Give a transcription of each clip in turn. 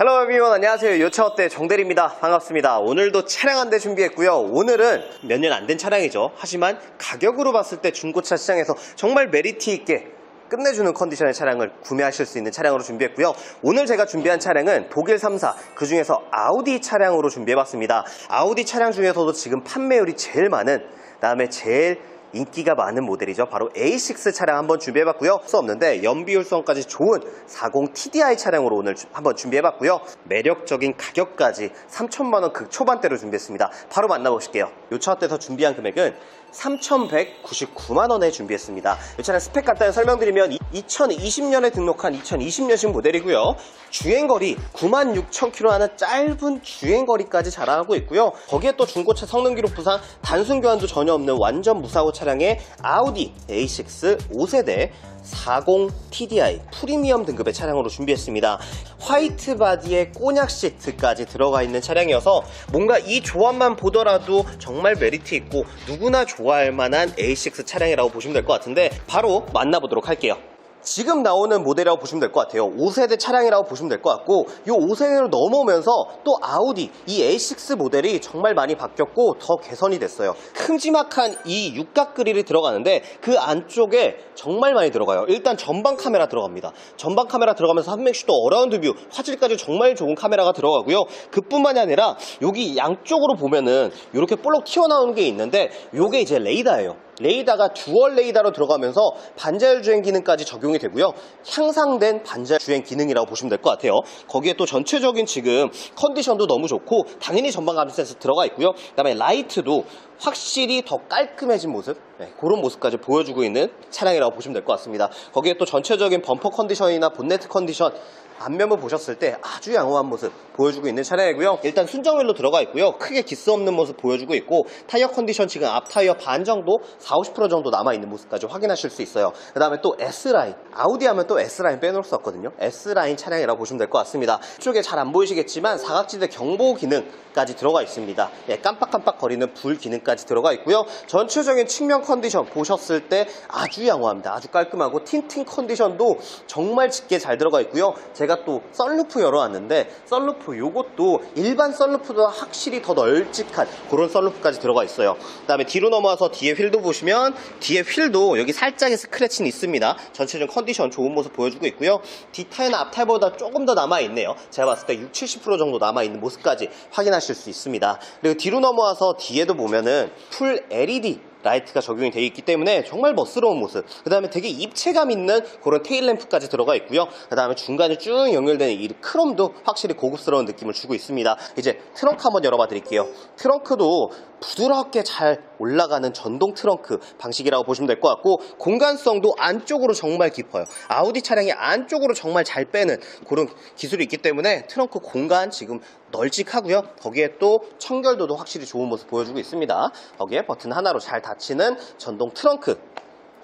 헬로 에비원 안녕하세요. 요차어때 정대리입니다. 반갑습니다. 오늘도 차량 한 대 준비했고요. 오늘은 몇 년 안 된 차량이죠. 하지만 가격으로 봤을 때 중고차 시장에서 정말 메리트 있게 끝내주는 컨디션의 차량을 구매하실 수 있는 차량으로 준비했고요. 오늘 제가 준비한 차량은 독일 3사 그 중에서 아우디 차량으로 준비해봤습니다. 아우디 차량 중에서도 지금 판매율이 제일 많은 다음에 제일 인기가 많은 모델이죠. 바로 A6 차량 한번 준비해봤고요. 수 없는데 연비율성까지 좋은 40 TDI 차량으로 오늘 주- 한번 준비해봤고요. 매력적인 가격까지 3천만 원 극초반대로 준비했습니다. 바로 만나보실게요. 요 차때에서 준비한 금액은 3,199만 원에 준비했습니다. 이 차량 스펙 간단히 설명드리면 2020년에 등록한 2020년식 모델이고요. 주행거리 96,000km 하는 짧은 주행거리까지 자랑하고 있고요. 거기에 또 중고차 성능 기록 부상 단순 교환도 전혀 없는 완전 무사고 차 량의 아우디 A6 5세대 40 TDI 프리미엄 등급의 차량으로 준비했습니다. 화이트 바디에 꼬냑 시트까지 들어가 있는 차량이어서 뭔가 이 조합만 보더라도 정말 메리트 있고 누구나 좋아할 만한 A6 차량이라고 보시면 될 것 같은데 바로 만나보도록 할게요. 지금 나오는 모델이라고 보시면 될 것 같아요. 5세대 차량이라고 보시면 될 것 같고 이 5세대로 넘어오면서 또 아우디 이 A6 모델이 정말 많이 바뀌었고 더 개선이 됐어요. 큼지막한 이 육각 그릴이 들어가는데 그 안쪽에 정말 많이 들어가요. 일단 전방 카메라 들어갑니다. 전방 카메라 들어가면서 한명씩도 어라운드 뷰 화질까지 정말 좋은 카메라가 들어가고요. 그뿐만이 아니라 여기 양쪽으로 보면은 이렇게 볼록 튀어나오는 게 있는데 이게 이제 레이더예요. 레이더가 듀얼 레이더로 들어가면서 반자율 주행 기능까지 적용이 되고요. 향상된 반자율 주행 기능이라고 보시면 될 것 같아요. 거기에 또 전체적인 지금 컨디션도 너무 좋고 당연히 전방 감지 센서 들어가 있고요. 그다음에 라이트도 확실히 더 깔끔해진 모습 네, 그런 모습까지 보여주고 있는 차량이라고 보시면 될 것 같습니다. 거기에 또 전체적인 범퍼 컨디션이나 본네트 컨디션 앞면을 보셨을 때 아주 양호한 모습 보여주고 있는 차량이고요. 일단 순정휠로 들어가 있고요. 크게 기스 없는 모습 보여주고 있고 타이어 컨디션 지금 앞 타이어 반 정도 4, 50% 정도 남아있는 모습까지 확인하실 수 있어요. 그 다음에 또 S라인 아우디 하면 또 S라인 빼놓을 수 없거든요. S라인 차량이라고 보시면 될 것 같습니다. 이쪽에 잘 안 보이시겠지만 사각지대 경보 기능까지 들어가 있습니다. 예, 깜빡깜빡 거리는 불 기능까지 들어가 있고요. 전체적인 측면 컨디션 보셨을 때 아주 양호합니다. 아주 깔끔하고 틴팅 컨디션도 정말 짙게 잘 들어가 있고요. 제가 또 썬루프 열어왔는데 썬루프 요것도 일반 썬루프보다 확실히 더 널찍한 그런 썬루프까지 들어가 있어요. 그 다음에 뒤로 넘어와서 뒤에 휠도 보시면 뒤에 휠도 여기 살짝의 스크래치는 있습니다. 전체적인 컨디션 좋은 모습 보여주고 있고요. 뒷타이는 앞타이보다 조금 더 남아있네요. 제가 봤을 때 60, 70% 정도 남아있는 모습까지 확인하실 수 있습니다. 그리고 뒤로 넘어와서 뒤에도 보면은 풀 LED 라이트가 적용이 되어 있기 때문에 정말 멋스러운 모습. 그 다음에 되게 입체감 있는 그런 테일램프까지 들어가 있고요. 그 다음에 중간에 쭉 연결되는 이 크롬도 확실히 고급스러운 느낌을 주고 있습니다. 이제 트렁크 한번 열어봐 드릴게요. 트렁크도 부드럽게 잘 올라가는 전동 트렁크 방식이라고 보시면 될 것 같고 공간성도 안쪽으로 정말 깊어요. 아우디 차량이 안쪽으로 정말 잘 빼는 그런 기술이 있기 때문에 트렁크 공간 지금 널찍하고요. 거기에 또 청결도도 확실히 좋은 모습 보여주고 있습니다. 거기에 버튼 하나로 잘 닫히는 전동 트렁크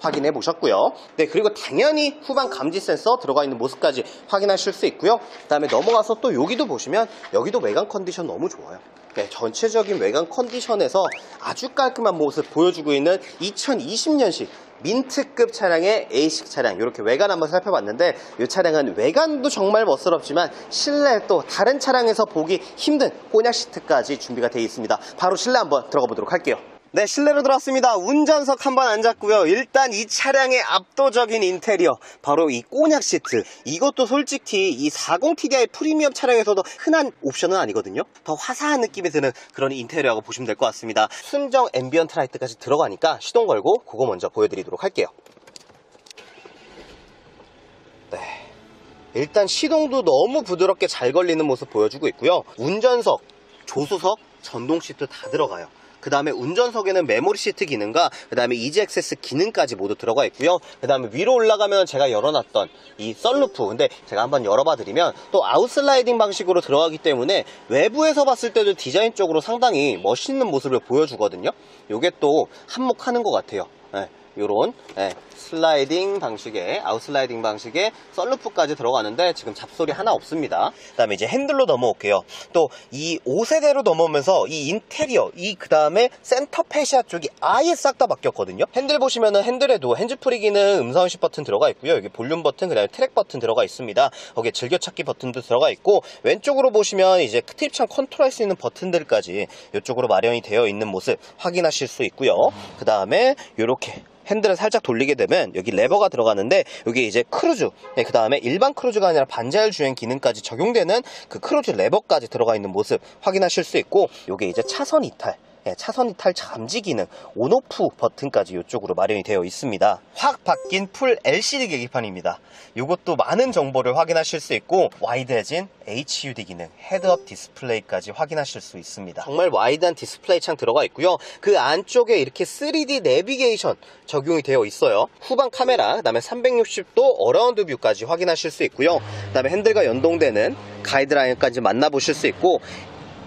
확인해 보셨고요. 네, 그리고 당연히 후방 감지 센서 들어가 있는 모습까지 확인하실 수 있고요. 그 다음에 넘어가서 또 여기도 보시면 여기도 외관 컨디션 너무 좋아요. 네, 전체적인 외관 컨디션에서 아주 깔끔한 모습 보여주고 있는 2020년식 민트급 차량의 A식 차량 이렇게 외관 한번 살펴봤는데 이 차량은 외관도 정말 멋스럽지만 실내 또 다른 차량에서 보기 힘든 꼬냑 시트까지 준비가 되어 있습니다. 바로 실내 한번 들어가 보도록 할게요. 네, 실내로 들어왔습니다. 운전석 한번 앉았고요. 일단 이 차량의 압도적인 인테리어, 바로 이 꼬냑 시트. 이것도 솔직히 이 40 TDI 프리미엄 차량에서도 흔한 옵션은 아니거든요. 더 화사한 느낌이 드는 그런 인테리어라고 보시면 될 것 같습니다. 순정 앰비언트 라이트까지 들어가니까 시동 걸고 그거 먼저 보여드리도록 할게요. 네. 일단 시동도 너무 부드럽게 잘 걸리는 모습 보여주고 있고요. 운전석, 조수석, 전동 시트 다 들어가요. 그 다음에 운전석에는 메모리 시트 기능과 그 다음에 이지 액세스 기능까지 모두 들어가 있고요. 그 다음에 위로 올라가면 제가 열어놨던 이 썬루프. 근데 제가 한번 열어봐 드리면 또 아웃슬라이딩 방식으로 들어가기 때문에 외부에서 봤을 때도 디자인적으로 상당히 멋있는 모습을 보여주거든요. 요게 또 한몫하는 것 같아요. 네. 요런 예, 슬라이딩 방식의 아웃슬라이딩 방식의 썬루프까지 들어가는데 지금 잡소리 하나 없습니다. 그다음에 이제 핸들로 넘어올게요. 또 이 5세대로 넘어오면서 이 인테리어 이 그다음에 센터 페시아 쪽이 아예 싹 다 바뀌었거든요. 핸들 보시면은 핸들에도 핸즈프리 기능, 음성 인식 버튼 들어가 있고요. 여기 볼륨 버튼, 그다음에 트랙 버튼 들어가 있습니다. 거기에 즐겨찾기 버튼도 들어가 있고 왼쪽으로 보시면 이제 트립창 컨트롤할 수 있는 버튼들까지 이쪽으로 마련이 되어 있는 모습 확인하실 수 있고요. 그다음에 이렇게 핸들을 살짝 돌리게 되면 여기 레버가 들어가는데 여기 이제 크루즈 그 다음에 일반 크루즈가 아니라 반자율 주행 기능까지 적용되는 그 크루즈 레버까지 들어가 있는 모습 확인하실 수 있고 요게 이제 차선 이탈 예, 차선 이탈 잠지 기능 온오프 버튼까지 이쪽으로 마련이 되어 있습니다. 확 바뀐 풀 LCD 계기판입니다. 이것도 많은 정보를 확인하실 수 있고 와이드해진 HUD 기능 헤드업 디스플레이까지 확인하실 수 있습니다. 정말 와이드한 디스플레이 창 들어가 있고요. 그 안쪽에 이렇게 3D 내비게이션 적용이 되어 있어요. 후방 카메라 그 다음에 360도 어라운드 뷰까지 확인하실 수 있고요. 그 다음에 핸들과 연동되는 가이드라인까지 만나보실 수 있고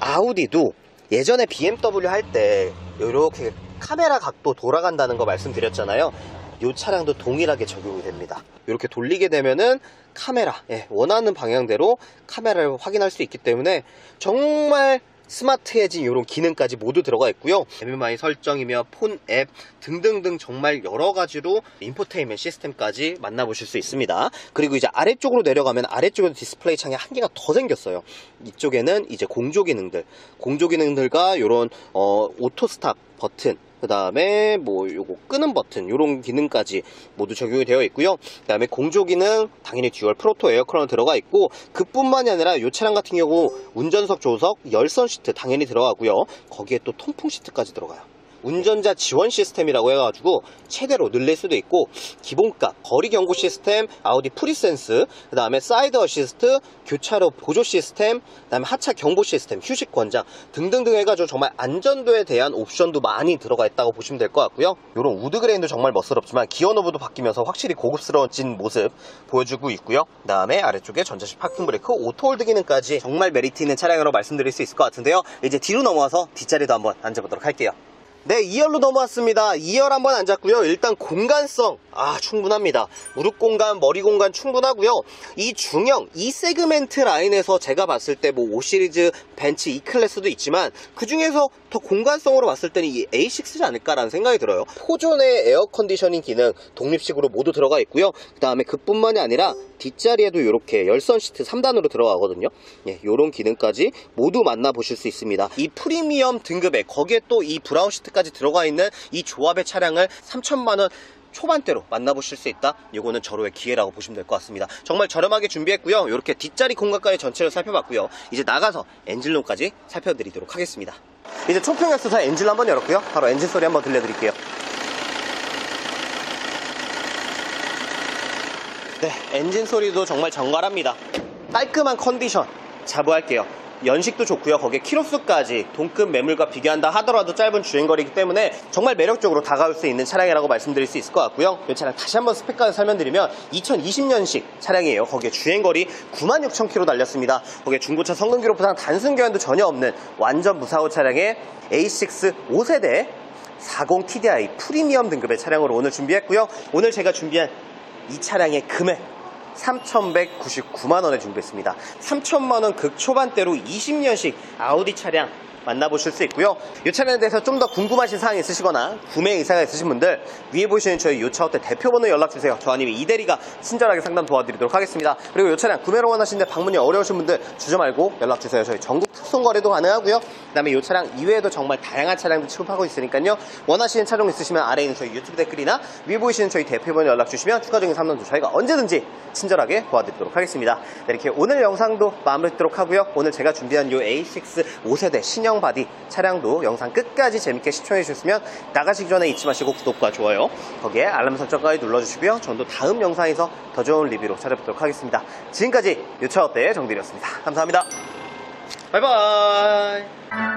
아우디도 예전에 BMW 할 때 이렇게 카메라 각도 돌아간다는 거 말씀드렸잖아요. 이 차량도 동일하게 적용이 됩니다. 이렇게 돌리게 되면은 카메라, 예, 원하는 방향대로 카메라를 확인할 수 있기 때문에 정말 스마트해진 이런 기능까지 모두 들어가 있고요. MMI 설정이며 폰 앱 등등등 정말 여러 가지로 인포테인먼트 시스템까지 만나보실 수 있습니다. 그리고 이제 아래쪽으로 내려가면 아래쪽에도 디스플레이 창이 한 개가 더 생겼어요. 이쪽에는 이제 공조 기능들, 공조 기능들과 이런 어, 오토 스탑 버튼, 그 다음에 뭐 요거 끄는 버튼 요런 기능까지 모두 적용이 되어 있고요. 그 다음에 공조 기능 당연히 듀얼 프로토 에어컨은 들어가 있고 그뿐만이 아니라 이 차량 같은 경우 운전석 조석 열선 시트 당연히 들어가고요. 거기에 또 통풍 시트까지 들어가요 운전자 지원 시스템이라고 해가지고 최대로 늘릴 수도 있고 기본값 거리 경고 시스템 아우디 프리센스 그 다음에 사이드 어시스트 교차로 보조 시스템 그 다음에 하차 경보 시스템 휴식 권장 등등등 해가지고 정말 안전도에 대한 옵션도 많이 들어가 있다고 보시면 될 것 같고요. 이런 우드 그레인도 정말 멋스럽지만 기어 노브도 바뀌면서 확실히 고급스러워진 모습 보여주고 있고요. 그 다음에 아래쪽에 전자식 파킹 브레이크 오토 홀드 기능까지 정말 메리트 있는 차량으로 말씀드릴 수 있을 것 같은데요. 이제 뒤로 넘어와서 뒷자리도 한번 앉아보도록 할게요 네, 2열로 넘어왔습니다. 2열 한번 앉았고요. 일단 공간성 아 충분합니다. 무릎 공간, 머리 공간 충분하고요. 이 중형, 이 세그멘트 라인에서 제가 봤을 때 뭐 5시리즈, 벤츠 E 클래스도 있지만 그 중에서 더 공간성으로 봤을 때는 이 A6지 않을까라는 생각이 들어요. 포존의 에어 컨디셔닝 기능 독립식으로 모두 들어가 있고요. 그 다음에 그뿐만이 아니라 뒷자리에도 이렇게 열선 시트 3단으로 들어가거든요. 예, 요런 기능까지 모두 만나보실 수 있습니다. 이 프리미엄 등급에 거기에 또 이 브라운 시트 까지 들어가 있는 이 조합의 차량을 3천만원 초반대로 만나보실 수 있다. 이거는 절호의 기회라고 보시면 될 것 같습니다. 정말 저렴하게 준비했고요. 이렇게 뒷자리 공간까지 전체를 살펴봤고요. 이제 나가서 엔진룸까지 살펴드리도록 하겠습니다. 이제 초평역수사 엔진 한번 열었고요. 바로 엔진 소리 한번 들려드릴게요. 네, 엔진 소리도 정말 정갈합니다. 깔끔한 컨디션 자부할게요. 연식도 좋고요. 거기에 키로수까지 동급 매물과 비교한다 하더라도 짧은 주행거리이기 때문에 정말 매력적으로 다가올 수 있는 차량이라고 말씀드릴 수 있을 것 같고요. 이 차량 다시 한번 스펙까지 설명드리면 2020년식 차량이에요. 거기에 주행거리 96,000km 달렸습니다. 거기에 중고차 성능 기록 부상 단순 교환도 전혀 없는 완전 무사고 차량의 A6 5세대 40 TDI 프리미엄 등급의 차량으로 오늘 준비했고요. 오늘 제가 준비한 이 차량의 금액 3,199만 원에 준비했습니다. 3천만 원 극 초반대로 20년식 아우디 차량 만나보실 수 있고요. 이 차량에 대해서 좀 더 궁금하신 사항이 있으시거나 구매 의사가 있으신 분들 위에 보시는 저희 요차 호텔 대표번호 연락 주세요. 저 아니면 이대리가 친절하게 상담 도와드리도록 하겠습니다. 그리고 이 차량 구매로 원하시는데 방문이 어려우신 분들 주저 말고 연락 주세요. 저희 전국 특송 거래도 가능하고요. 그 다음에 이 차량 이외에도 정말 다양한 차량들 취급하고 있으니까요. 원하시는 차량 있으시면 아래에 있는 저희 유튜브 댓글이나 위에 보이시는 저희 대표번호 연락 주시면 추가적인 상담도 저희가 언제든지 친절하게 도와드리도록 하겠습니다. 네, 이렇게 오늘 영상도 마무리 짓도록 하고요. 오늘 제가 준비한 이 A6 5세대 신형 바디 차량도 영상 끝까지 재밌게 시청해 주셨으면 나가시기 전에 잊지 마시고 구독과 좋아요 거기에 알람 설정까지 눌러주시고요. 저는 또 다음 영상에서 더 좋은 리뷰로 찾아뵙도록 하겠습니다. 지금까지 유차어때 정들이었습니다. 감사합니다. 바이바이